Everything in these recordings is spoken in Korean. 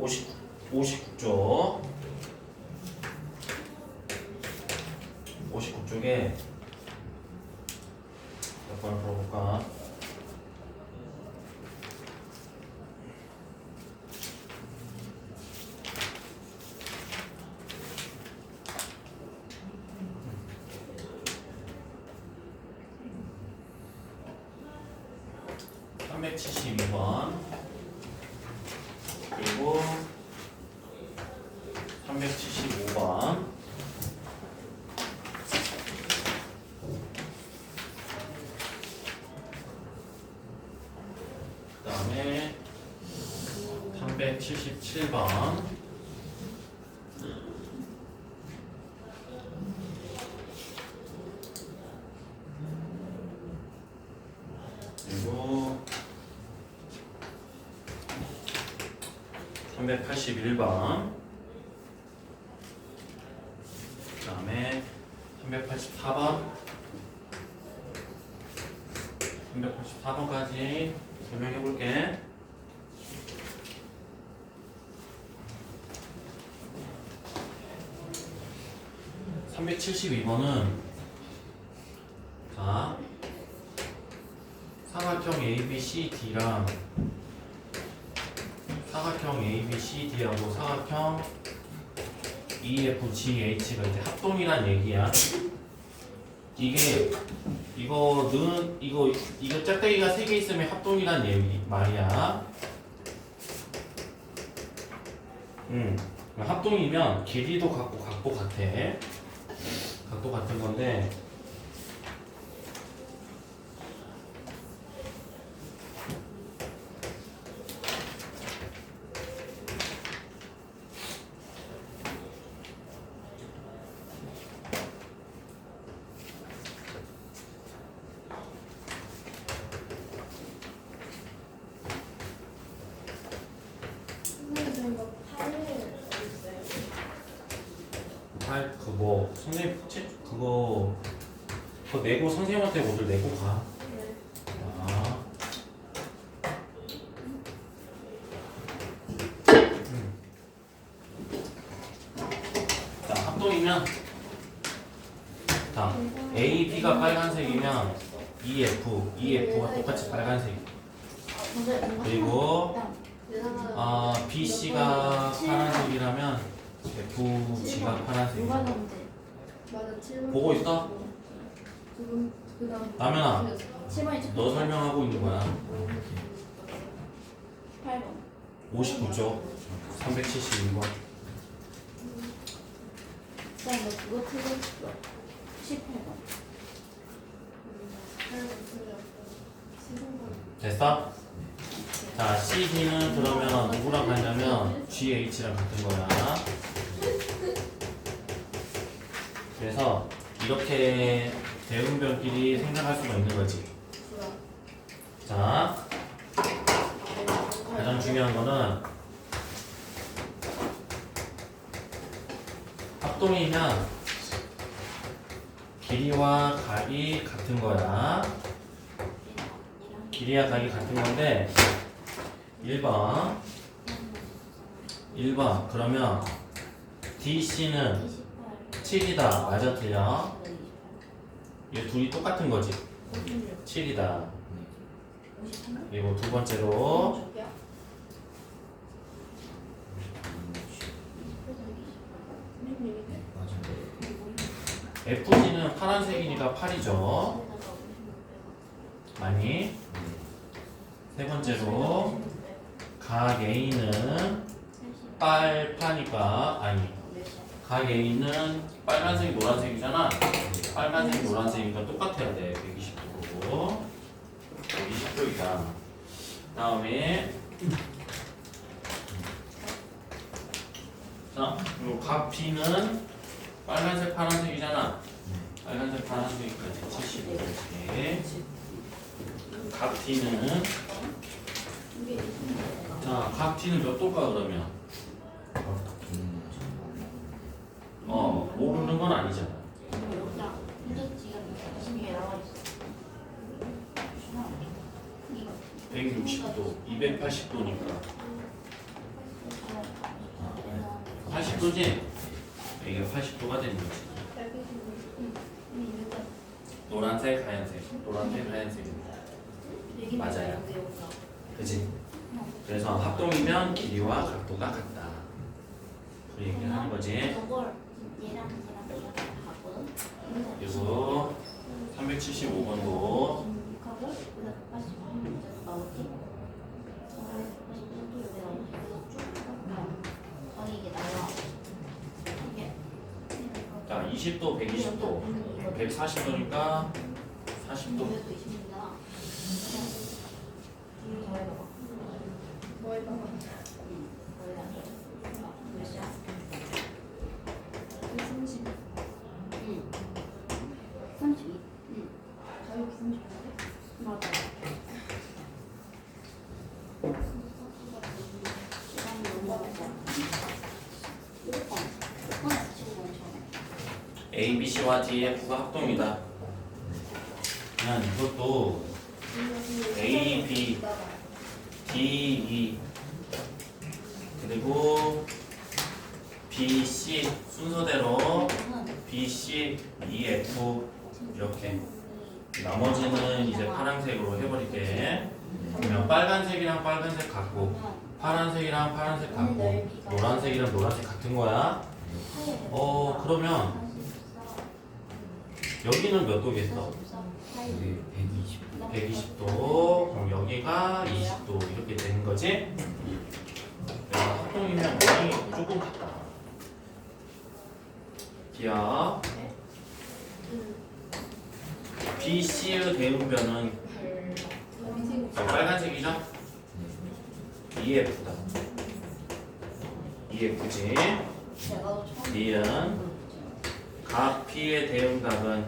50 59쪽 59쪽에 몇번 풀어볼까? 삼백칠십이 번 그리고 375번. 그 다음에 377번 그리고 381번. 그 다음에 384번. 384번까지 설명해 볼게. (372번은) 자 사각형 ABCD랑 사각형 ABCD하고 사각형 EFGH가 이제 합동이란 얘기야. 이게 이거는 이거 이거 짝대기가 세 개 있으면 합동이란 얘기 말이야. 음 합동이면 길이도 같고 각도 같아. 각도 같은 건데 선생님 저희가 파일 어디 있어요? 아 그거 선생님 책 그거 그거 내고 선생님한테 오늘 내고 가. 네. 아. B가 빨간색이면 E, F, E, F가 똑같이 빨간색. 그리고 아, B, C가 파란색이라면 F, G가 파란색. 누가 나온대? 맞아 7번 보고 있어? 그다음 라면아. 7번이 너 설명하고 있는 거야. 8번 59쪽 372번. 그다음 너 그거 틀렸어 18번 8번 틀렸고 7번 됐어? 자, CD는 그러면 누구랑 같냐면 GH랑 같은 거야. 그래서 이렇게 대응별끼리 생각할 수가 있는 거지. 자, 가장 중요한 거는 합동이면 길이와 각이 같은 거야. 길이와 각이 같은 건데 1번 1번 그러면 DC는 7이다. 맞아 틀려? 이 둘이 똑같은 거지? 7이다. 그리고 두 번째로. FG는 파란색이니까 8이죠. 많이? 세 번째로. 각 A는 빨파니까 아니 각 A는 빨간색 노란색이잖아. 빨간색 노란색이니까 똑같아야 돼. 120도고. 120도이다 다음에. 자 그리고 각 B는 빨간색 파란색이잖아. 빨간색 파란색이니까 75도지 각 T는. 자, 각 T는 몇 도일까 그러면? 어, 모르는 건 아니잖아. 160도, 280도니까. 80도지? 이게 80도가 되는 거지. 노란색, 하얀색, 노란색, 하얀색입니다. 맞아요. 그지? 그래서 합동이면 길이와 각도가 같다. 그 얘기를 하는 거지. 얘랑 얘랑 그리고 375번도 하고 여기다 80 나오지? 어 이게 나와 이게 자 20도, 120도, 140도니까 40도. 이것도 20입니다 더 해봐봐 뭐 해봐. 몇이야? 30. 응 32? 응 자유기 30인데? 맞아 시간이 너무 없어 무조건 하나 치고 멈춰 A, B, C와 D, F가 합동이다. 그냥 이것도 A, B, D, E. 그리고 B, C 순서대로 B, C, E, F 이렇게 나머지는 이제 파란색으로 해버릴게. 그러면 빨간색이랑 빨간색 같고 파란색이랑 파란색 같고 노란색이랑 노란색 같은 거야. 어 그러면 여기는 몇 도겠어? 120도. 그럼 여기가 20도 이렇게 되는 거지? 합동이면 원이 무조건 같다. 기억. BC의 대응변은 저 빨간색이죠? EF다. EF지. 니은 각 P의 대응각은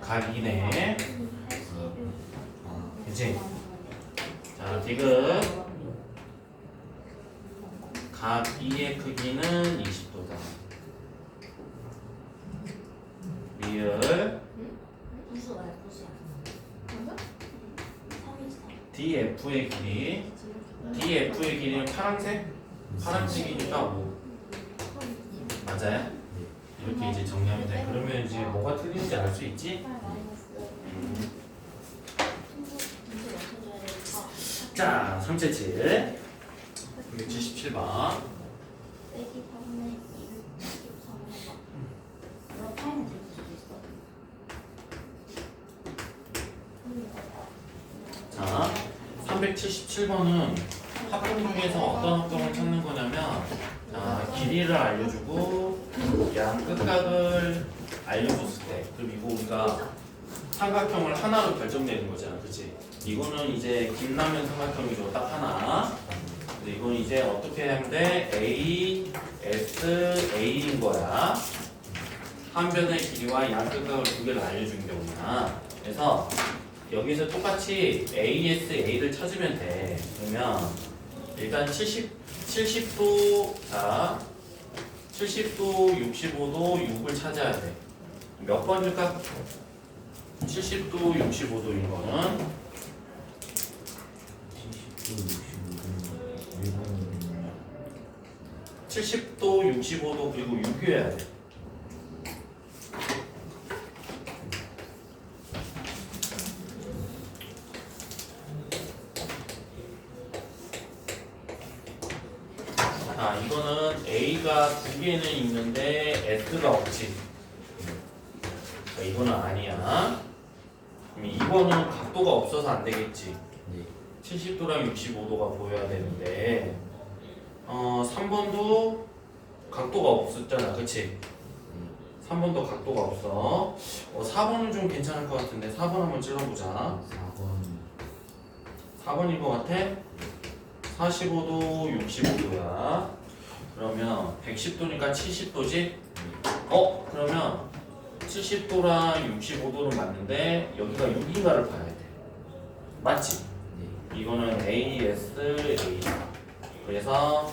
각 이네. 그치? 자, 디귿 각 E의 크기는 20도다. 리을 부수야 부수야 맞아? 3일 DF의 길이 DF의 길이는 파란색? 파란색이니까 뭐 맞아요? 이렇게 이제 정리하면 돼. 그러면 이제 뭐가 틀린지 알 수 있지? 음. 자, 377 277번 자, 377번은 합동 중에서 어떤 합동을 찾는 거냐면 자, 길이를 알려주고 양 끝각을 알려줬을 때 그리고 우리가 삼각형을 하나로 결정내는 거잖아 그치? 이거는 이제 김라면 삼각형이죠 딱 하나 근데 이건 이제 어떻게 돼? A, S, A인 거야 한 변의 길이와 양 끝각을 두 개를 알려준 경우야 그래서 여기서 똑같이 AS, A를 찾으면 돼 그러면 일단 70, 70도 자 70도, 65도, 6을 찾아야 돼. 몇 번일까? 70도, 65도인 거는 70도, 65도 그리고 6이어야 돼. 자, 이거는 개는 있는데 S가 없지. 자, 이거는 아니야. 그럼 이거는 각도가 없어서 안 되겠지. 70도랑 65도가 보여야 되는데, 어, 3번도 각도가 없었잖아. 그치? 3번도 각도가 없어. 어, 4번은 좀 괜찮을 것 같은데, 4번 한번 찔러보자. 4번인 것 같아? 45도, 65도야. 그러면 110도니까 70도지? 어? 그러면 70도랑 65도는 맞는데 여기가 6인가를 봐야 돼. 맞지? 이거는 AS, A. 그래서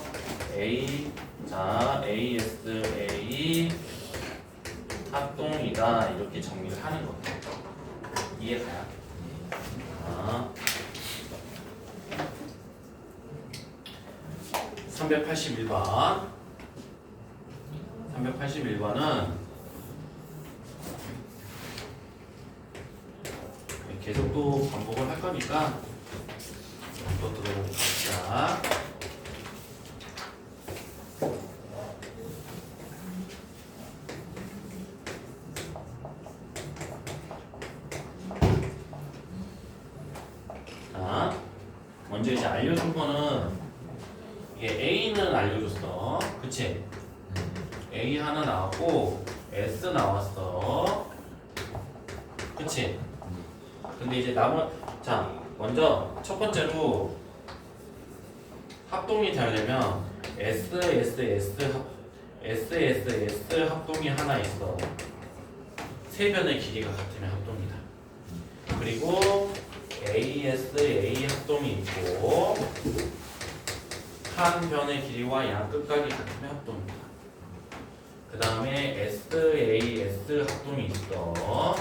A, 자, AS, A 합동이다. 이렇게 정리를 하는 거야. 이해 가요? 자. 381번. 381번은 계속 또 반복을 할 거니까 또 들어봅시다. 자, 먼저 이제 알려준 거는 이게 A는 알려줬어. 그치? A 하나 나왔고 S 나왔어. 그치? 근데 이제 남은 자 먼저 첫 번째로 합동이 되려면 S S S 합 S S S 합동이 하나 있어. 세 변의 길이가 같으면 합동이다. 그리고 A S A 합동이 있고 한 변의 길이와 양 끝각이 같으면 합동이다. 그 다음에 S A S 합동이 있어.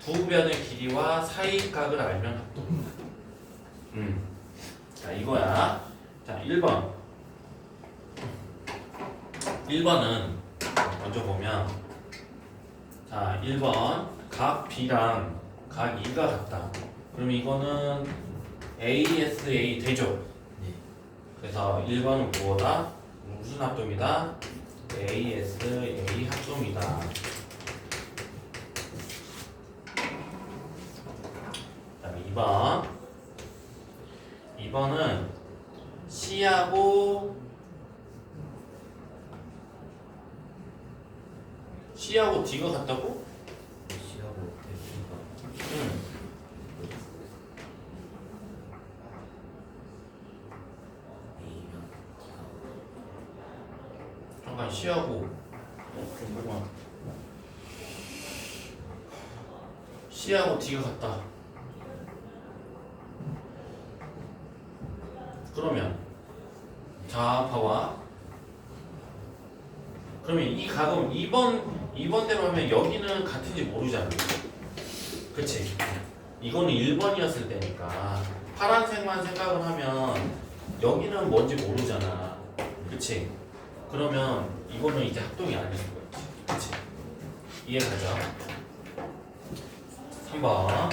두 변의 길이와 사이각을 알면 합동이다. 음. 자, 이거야. 자, 1번. 1번은 먼저 보면 자, 1번 각 B랑 각 2가 같다. 그럼 이거는 ASA 되죠? 네. 그래서 1번은 무엇다? 무슨 합동이다? ASA 합동이다. 그다음에 2번. 2번은 C하고 C하고 D가 같다고? C하고 F가 응. 잠깐 C하고 어, 잠깐만. C하고 D가 같다. 그러면 자 봐봐. 그러면 이 각은 2번 2번대로 하면 여기는 같은지 모르잖아. 그치? 이거는 1번이었을 때니까 파란색만 생각을 하면 여기는 뭔지 모르잖아. 그치? 그러면 이거는 이제 합동이 수가 있지. 그치? 이해 가죠? 3번.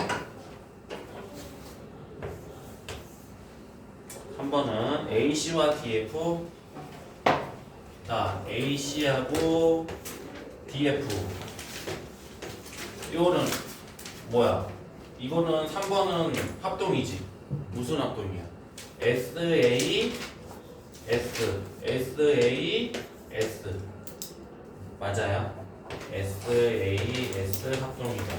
3번은 AC와 DF. 자, AC하고 DF. 이거는 뭐야? 이거는 3번은 합동이지. 무슨 합동이야? SA S SA S 맞아요? SA S 합동이다.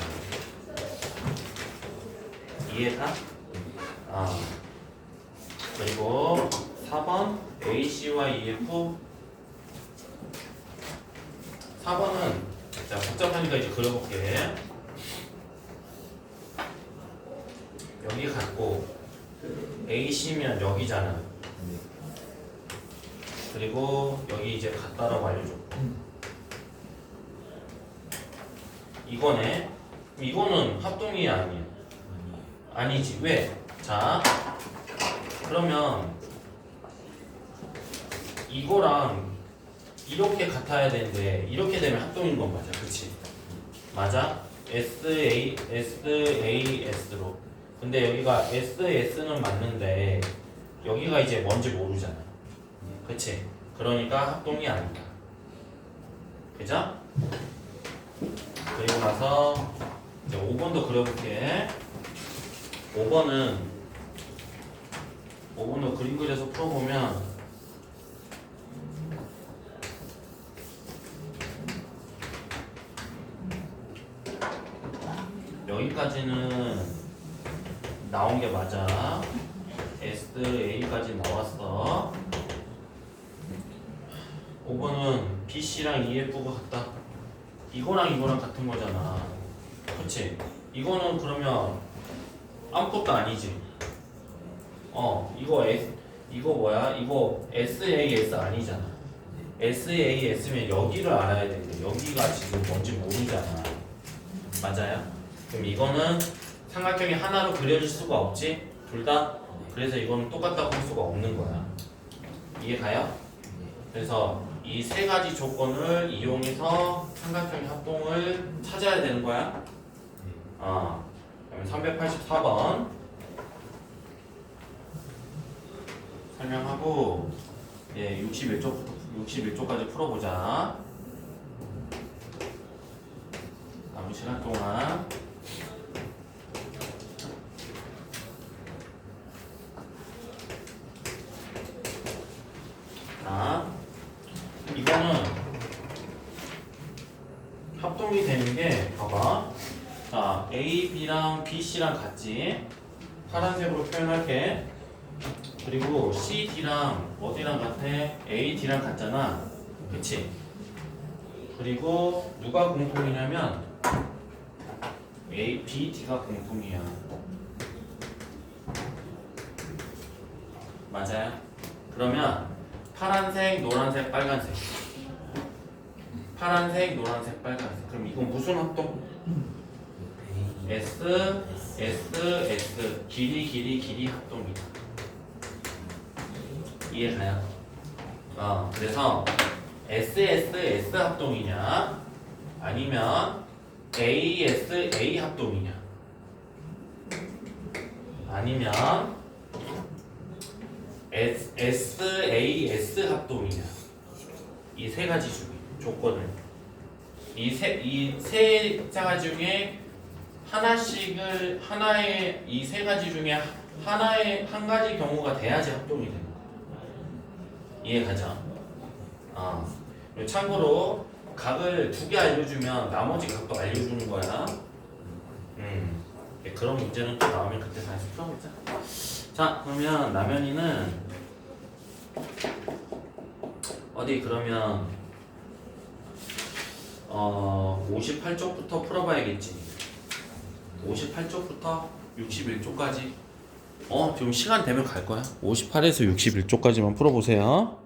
이해가? 아 그리고 4번 AC와 EF 4번은 자 복잡하니까 이제 그려볼게. 여기 같고 AC면 여기잖아. 네. 그리고 여기 이제 같다라고 알려줘. 이거네. 이거는 합동이 아니야. 아니 아니지. 왜? 자, 그러면 이거랑 이렇게 같아야 되는데 이렇게 되면 합동인 건 맞아. 그치? 맞아? SA, SAS로. 근데 여기가 SS는 맞는데 여기가 이제 뭔지 모르잖아. 그치? 그러니까 합동이 아니다. 그죠? 그리고 나서 이제 5번도 그려볼게. 5번은 5번도 그림 그려서 풀어보면 여기까지는 나온 게 맞아. S, A까지 나왔어. 5번은 BC랑 EF가 같다. 이거랑 이거랑 같은 거잖아. 그치? 이거는 그러면 아무것도 아니지. 어, 이거 S, 이거 뭐야? 이거 SAS 아니잖아. SAS면 여기를 알아야 되는데 여기가 지금 뭔지 모르잖아. 맞아요? 그럼 이거는 삼각형이 하나로 그려질 수가 없지? 둘 다? 그래서 이거는 똑같다고 할 수가 없는 거야. 이해 가요? 그래서 이 세 가지 조건을 이용해서 삼각형의 합동을 찾아야 되는 거야. 어. 그러면 384번 설명하고 예, 61쪽부터 61쪽까지 풀어보자. 남은 시간 동안 자, 이거는 합동이 되는 게 봐봐. 자, A, B랑 B, C랑 같지? 파란색으로 표현할게. 그리고 C, D랑 어디랑 같아? A, D랑 같잖아. 그치? 그리고 누가 공통이냐면 A, B, D가 공통이야. 맞아요? 그러면 파란색, 노란색, 빨간색. 파란색, 노란색, 빨간색. 그럼 이건 무슨 합동? S, S, S. 길이, 길이, 길이 합동이다. 이해 가요? 어, 그래서 S, S, S 합동이냐? 아니면 A, S, A 합동이냐? 아니면 S, S, A, S 합동이냐? 이 세 가지 중에 조건을 이 세 이세 가지 중에 하나씩을 하나의 이 세 가지 중에 하나의 한 가지 경우가 돼야지 합동이 되는 거야. 이해 가죠? 아 그리고 참고로 각을 두 개 알려주면 나머지 각도 알려주는 거야. 음 예, 그런 문제는 또 나오면 그때 다시 풀어보자. 자 그러면 라면이는 어디 그러면 어 58쪽부터 풀어봐야겠지 58쪽부터 61쪽까지. 어 지금 시간 되면 갈 거야. 58에서 61쪽까지만 풀어보세요